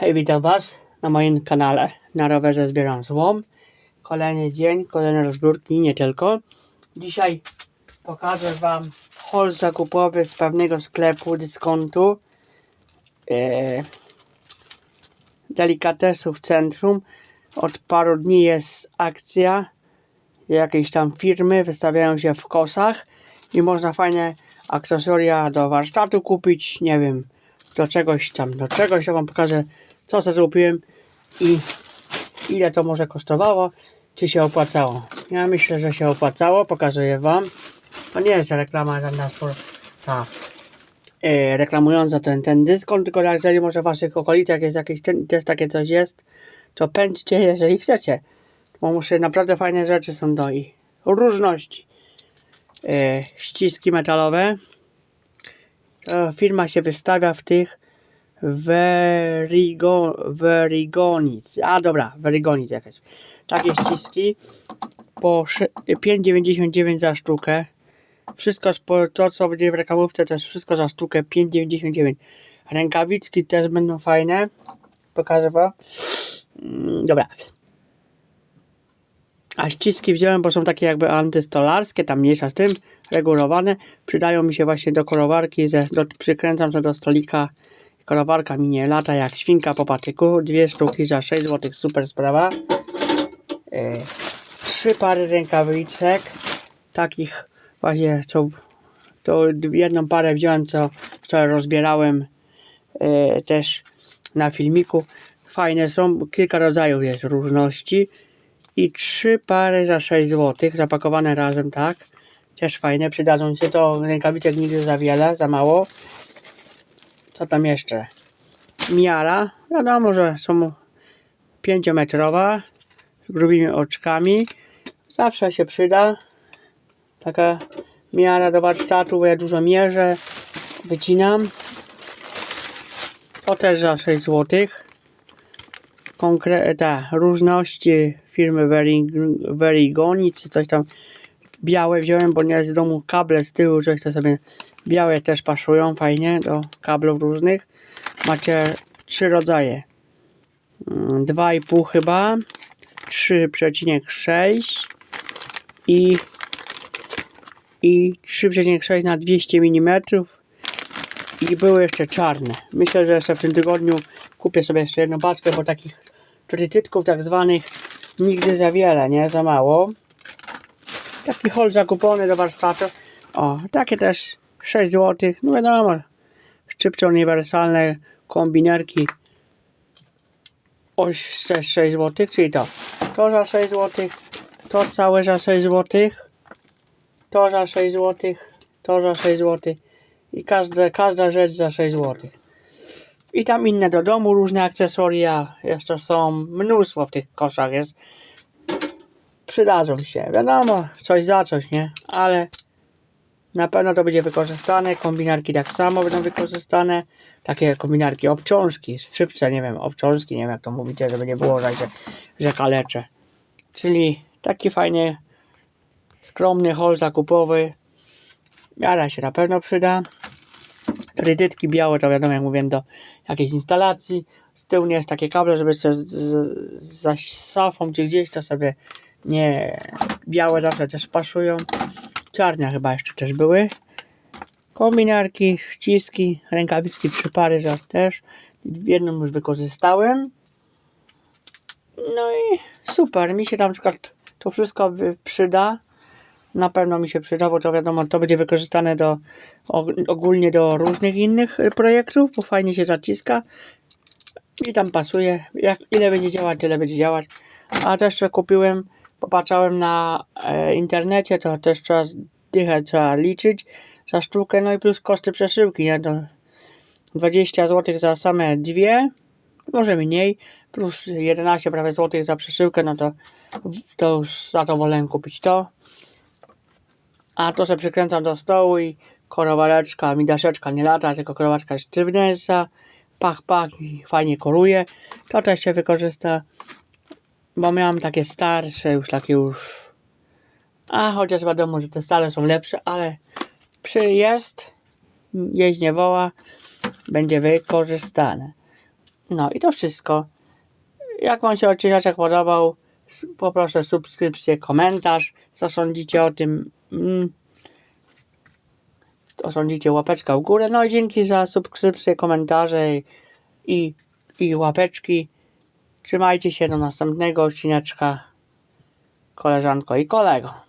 Hej, witam Was na moim kanale. Na rowerze zbieram złom. Kolejny dzień, kolejne rozbiórki, nie tylko. Dzisiaj pokażę Wam haul zakupowy z pewnego sklepu dyskontu. E, delikatesów centrum. Od paru dni jest akcja jakiejś tam firmy, wystawiają się w kosach i można fajne akcesoria do warsztatu kupić, nie wiem, do czegoś tam, do czegoś, ja Wam pokażę, co sobie kupiłem i ile to może kosztowało, czy się opłacało. Ja myślę, że się opłacało, pokazuję Wam. To nie jest reklama żadna ta, e, reklamująca ten, ten dyskont, tylko jeżeli może w Waszych okolicach jest jakieś, ten, też takie coś jest, to pędźcie, jeżeli chcecie. Bo muszę, naprawdę fajne rzeczy są do i różności. E, ściski metalowe. E, firma się wystawia w tych Verigo, Verigonic. A dobra, Verigonic jakaś. Takie ściski po sze- 5,99 za sztukę. Wszystko to co będzie w reklamówce też wszystko za sztukę 5,99. Rękawiczki też będą fajne. Pokażę wam. Mm, Dobra. A ściski wziąłem, bo są takie jakby antystolarskie, tam mniejsza z tym, regulowane. Przydają mi się właśnie do kolowarki, że do, przykręcam to do stolika. Kolowarka mi nie lata jak świnka po patyku. Dwie sztuki za 6 zł, super sprawa. E, trzy pary rękawiczek, takich właśnie, co to jedną parę wziąłem, co wczoraj rozbierałem e, też na filmiku. Fajne są, kilka rodzajów jest różności i trzy pary za 6 zł, zapakowane razem, tak. Też fajne, przydadzą się to rękawiczek nigdy za wiele, za mało. Co tam jeszcze? Miara, wiadomo, że są 5-metrowa, z grubymi oczkami. Zawsze się przyda taka miara do warsztatu, bo ja dużo mierzę, wycinam. To też za 6 złotych te różności firmy Verig- Verigonic, czy coś tam białe wziąłem, bo nie z domu kable z tyłu, coś to sobie białe też pasują fajnie do kablów różnych. Macie trzy rodzaje. Mm, 2,5 chyba, 3,6 i i 3,6 na 200 mm i były jeszcze czarne. Myślę, że jeszcze w tym tygodniu kupię sobie jeszcze jedną paczkę, bo takich priorytetków tak zwanych nigdy za wiele, nie? Za mało. Taki hol zakupiony do warsztatu. O, takie też 6 zł. No wiadomo, szczypce uniwersalne, kombinerki. O, też 6 zł, czyli to. To za 6 zł, to całe za 6 zł, to za 6 zł, to za 6 zł i każda, każda rzecz za 6 zł. I tam inne do domu, różne akcesoria jeszcze są, mnóstwo w tych koszach jest. Przydadzą się, wiadomo, coś za coś, nie? Ale na pewno to będzie wykorzystane, kombinarki tak samo będą wykorzystane, takie kombinarki obciążki, szybce, nie wiem, obciążki, nie wiem jak to mówicie, żeby nie było, że, że kaleczę. Czyli taki fajny, skromny hol zakupowy, miara się na pewno przyda. Rydytki białe to wiadomo, jak mówiłem, do jakiejś instalacji. Z tyłu nie jest takie kable, żeby sobie za safą czy gdzieś to sobie nie... Białe zawsze też pasują. Czarne chyba jeszcze też były. Kombinarki, ściski, rękawiczki, trzy pary że też. Jedną już wykorzystałem. No i super, mi się tam na przykład to wszystko przyda. Na pewno mi się przyda, bo to wiadomo, to będzie wykorzystane do og- ogólnie do różnych innych y, projektów, bo fajnie się zaciska i tam pasuje. Jak, ile będzie działać, tyle będzie działać. A też co kupiłem, popatrzałem na e, internecie, to też trzeba dychę trzeba liczyć za sztukę, no i plus koszty przesyłki, nie? To 20 zł za same dwie, może mniej, plus 11 prawie złotych za przesyłkę, no to, to już za to wolę kupić to. A to sobie przykręcam do stołu i korowareczka, mi daszeczka nie lata, tylko korowareczka jest sztywniejsza. Pach, pach i fajnie koruje. To też się wykorzysta, bo miałem takie starsze, już takie już... A chociaż wiadomo, że te stare są lepsze, ale przy jest, jeźdź woła, będzie wykorzystane. No i to wszystko. Jak Wam się odcineczek podobał, poproszę subskrypcję, komentarz, co sądzicie o tym. Mm. To sądzicie, łapeczka w górę. No i dzięki za subskrypcję, komentarze i, i łapeczki. Trzymajcie się do następnego odcineczka, koleżanko i kolego.